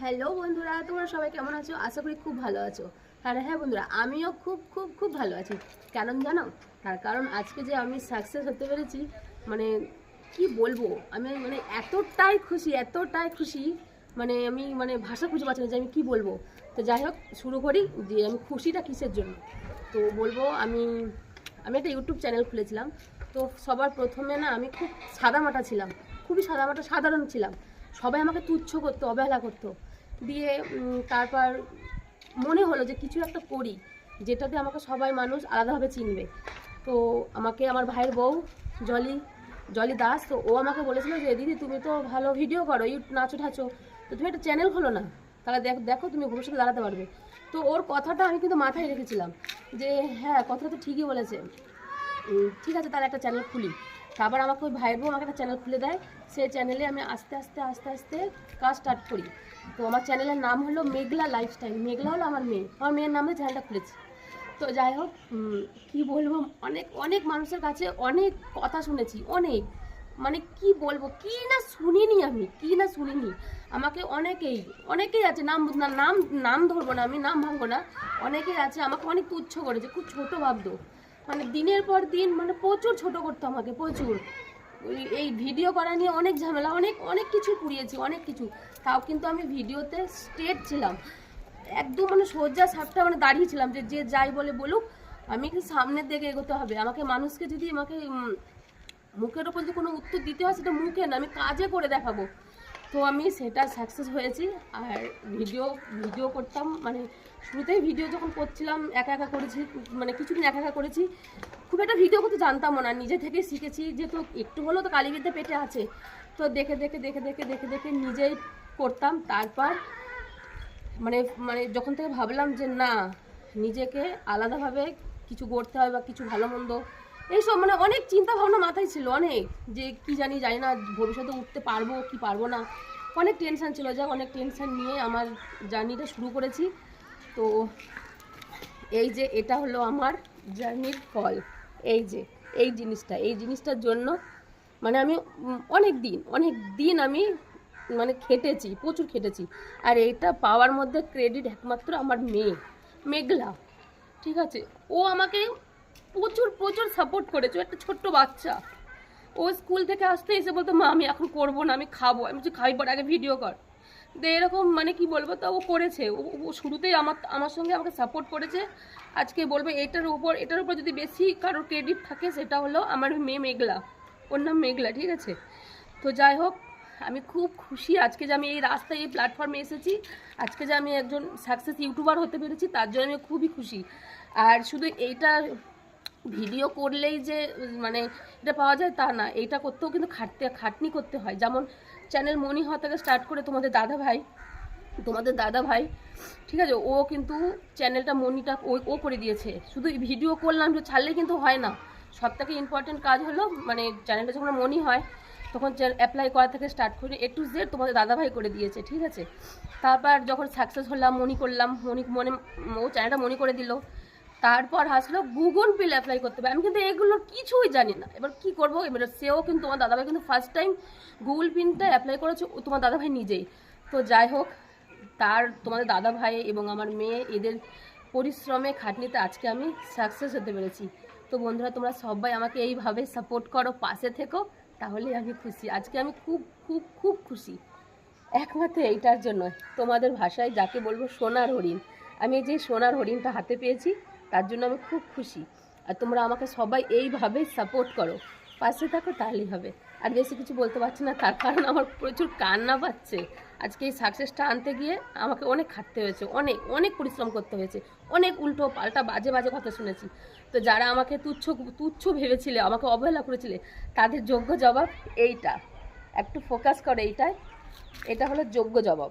Hello বন্ধুরা, তোমরা সবাই কেমন আছো? আশা করি খুব ভালো আছো। আর হ্যাঁ বন্ধুরা, আমিও খুব খুব খুব ভালো আছি। কেন জানো? তার কারণ আজকে যে আমি সাকসেস হতে পেরেছি মানে কি বলব? আমি মানে এতটাই খুশি এতটাই খুশি মানে আমি মানে ভাষা খুঁজে পাচ্ছি না যে আমি কি বলব। তো যাই হোক, শুরু করি যে আমি খুশিটা কিসের জন্য? তো বলব, আমি আমি একটা ইউটিউব চ্যানেল খুলেছিলাম। তো সবার প্রথমে না আমি খুব সাদামাটা ছিলাম। খুবই সাদামাটা, সাধারণ ছিলাম। সবাই আমাকে তুচ্ছ করতো, অবহেলা করতো। দিয়ে তারপর মনে হলো যে কিছু একটা করি, যেটাতে আমাকে সবাই মানুষ আলাদাভাবে চিনবে। তো আমাকে আমার ভাইয়ের বউ, জলি জলি দাস, তো ও আমাকে বলেছিল যে, দিদি, তুমি তো ভালো ভিডিও করো ইউ নাচো ঠাচো। তো তুমি একটা চ্যানেল খোলো না, তাহলে দেখ, দেখো তুমি ভবিষ্যতে দাঁড়াতে পারবে। তো ওর কথাটা আমি কিন্তু মাথায় রেখেছিলাম যে হ্যাঁ কথাটা তো ঠিকই বলেছে। ঠিক আছে তার একটা চ্যানেল খুলি। তারপর আমাকে ওই ভাইয়ের বউ আমাকে একটা চ্যানেল খুলে দেয়। সেই চ্যানেলে আমি আস্তে আস্তে আস্তে আস্তে কাজ স্টার্ট করি। তো আমার চ্যানেলের নাম হলো মেঘলা লাইফস্টাইল মেঘলা হলো আমার মেয়ে। আমার মেয়ের নামে চ্যানেলটা খুলেছি। তো যাই হোক কি বলব? অনেক অনেক মানুষের কাছে অনেক কথা শুনেছি, অনেক। মানে কি বলব? কি না শুনিনি আমি? কি না শুনিনি? আমাকে অনেকেই অনেকেই আছে, নাম না, নাম নাম ধরবো না আমি, নাম ভাঙবো না। অনেকেই আছে, আমাকে অনেক তুচ্ছ করেছে, খুব ছোট ভাবতো। মানে দিনের পর দিন মানে প্রচুর ছোট করতো আমাকে, প্রচুর। এই ভিডিও করা নিয়ে অনেক ঝামেলা, অনেক অনেক কিছু পুড়িয়েছি, অনেক কিছু। তাও কিন্তু আমি ভিডিওতে স্টেট ছিলাম। একদম মানে সোজা সাপটা মানে দাঁড়িয়েছিলাম যে যে যাই বলে বলুক, আমি কিন্তু সামনের দিকে এগোতে হবে। আমাকে মানুষকে যদি আমাকে মুখের ওপর যদি কোনো উত্তর দিতে হয়, সেটা মুখে না, আমি কাজে করে দেখাবো। তো আমি সেটা সাকসেস হয়েছি। আর ভিডিও ভিডিও করতাম। মানে শুরুতেই ভিডিও যখন করছিলাম, একা একা করেছি মানে কিছুদিন একা একা করেছি, খুব একটা ভিডিও করতে জানতামও না। নিজে থেকে শিখেছি যে, তো একটু হলেও তো কালীবিদ্যা পেটে আছে। তো দেখে দেখে দেখে দেখে দেখে দেখে নিজেই করতাম। তারপর মানে মানে যখন থেকে ভাবলাম যে, না, নিজেকে আলাদাভাবে কিছু করতে হয় বা কিছু ভালো মন্দ এইসব মানে অনেক চিন্তা ভাবনা মাথায় ছিল, অনেক। যে কি জানি জানি না, ভবিষ্যতে উঠতে পারব কি পারব না। অনেক টেনশান ছিল, যাক, অনেক টেনশান নিয়ে আমার জার্নিটা শুরু করেছি। তো এই যে, এটা হলো আমার জার্নির ফল। এই যে, এই জিনিসটা, এই জিনিসটার জন্য মানে আমি অনেক দিন অনেক দিন আমি মানে খেটেছি, প্রচুর খেটেছি। আর এইটা পাওয়ার মধ্যে ক্রেডিট একমাত্র আমার মেয়ে, মেঘলা। ঠিক আছে? ও আমাকে প্রচুর প্রচুর সাপোর্ট করেছে। একটা ছোট্ট বাচ্চা। ও স্কুল থেকে আসতে এসে বলতো, মা, আমি এখন করব না, আমি খাব। আমি বলছি, খাই পর আগে ভিডিও কর। তো এরকম মানে কি বলব তো, ও করেছে। ও ও শুরুতেই আমার আমার সঙ্গে আমাকে সাপোর্ট করেছে। আজকে বলবে, এটার উপর এটার উপর যদি বেশি কারোর ক্রেডিট থাকে, সেটা হলো আমার মেয়ে মেঘলা। ওর নাম মেঘলা, ঠিক আছে? তো যাই হোক, আমি খুব খুশি আজকে যে আমি এই রাস্তায়, এই প্ল্যাটফর্মে এসেছি। আজকে যে আমি একজন সাকসেস ইউটিউবার হতে পেরেছি, তার জন্য আমি খুবই খুশি। আর শুধু এইটা ভিডিও করলেই যে মানে এটা পাওয়া যায় তা না। এটা করতেও কিন্তু খাটতে, খাটনি করতে হয়। যেমন চ্যানেল মনি হওয়া থেকে স্টার্ট করে তোমাদের দাদা ভাই, তোমাদের দাদা ভাই, ঠিক আছে? ও কিন্তু চ্যানেলটা মনিটা ও ও করে দিয়েছে। শুধু ভিডিও করলাম ছাড়লে কিন্তু হয় না। সব থেকে ইম্পর্টেন্ট কাজ হলো মানে চ্যানেলটা যখন মনি হয়, তখন অ্যাপ্লাই করা থেকে স্টার্ট করে এ টু জেড তোমাদের দাদাভাই করে দিয়েছে, ঠিক আছে? তারপর যখন সাকসেস হলাম মনি করলাম মনি মনে, ও চ্যানেলটা মনি করে দিল। তারপর আসলো গুগল পিল অ্যাপ্লাই করতে হবে। আমি কিন্তু এগুলোর কিছুই জানি না। এবার কি করব? এবার সেও কিন্তু তোমার দাদাভাই কিন্তু ফার্স্ট টাইম গুগল পিনটা অ্যাপ্লাই করেছে তোমার দাদাভাই নিজেই। তো যাই হোক, তার তোমাদের দাদা ভাই এবং আমার মেয়ে এদের পরিশ্রমে খাটনিতে আজকে আমি সাকসেস হতে পেরেছি। তো বন্ধুরা, তোমরা সবাই আমাকে এইভাবে সাপোর্ট করো, পাশে থেকো তাহলে আমি খুশি। আজকে আমি খুব খুব খুব খুশি। একমাত্র এইটার জন্য তোমাদের ভাষায় যাকে বলব সোনার হরিণ। আমি এই যে সোনার হরিণটা হাতে পেয়েছি তার জন্য আমি খুব খুশি। আর তোমরা আমাকে সবাই এইভাবে সাপোর্ট করো। পাশে থাকো, তাহলেই হবে। আর বেশি কিছু বলতে পারছি না, তার কারণ আমার প্রচুর কান্না পাচ্ছে। আজকে এই সাকসেসটা আনতে গিয়ে আমাকে অনেক খাটতে হয়েছে, অনেক অনেক পরিশ্রম করতে হয়েছে, অনেক উল্টো পাল্টা বাজে বাজে কথা শুনেছি। তো যারা আমাকে তুচ্ছ তুচ্ছ ভেবেছিলে, আমাকে অবহেলা করেছিলে, তাদের যোগ্য জবাব এইটা। একটু ফোকাস করে এইটায়। এটা হলো যোগ্য জবাব।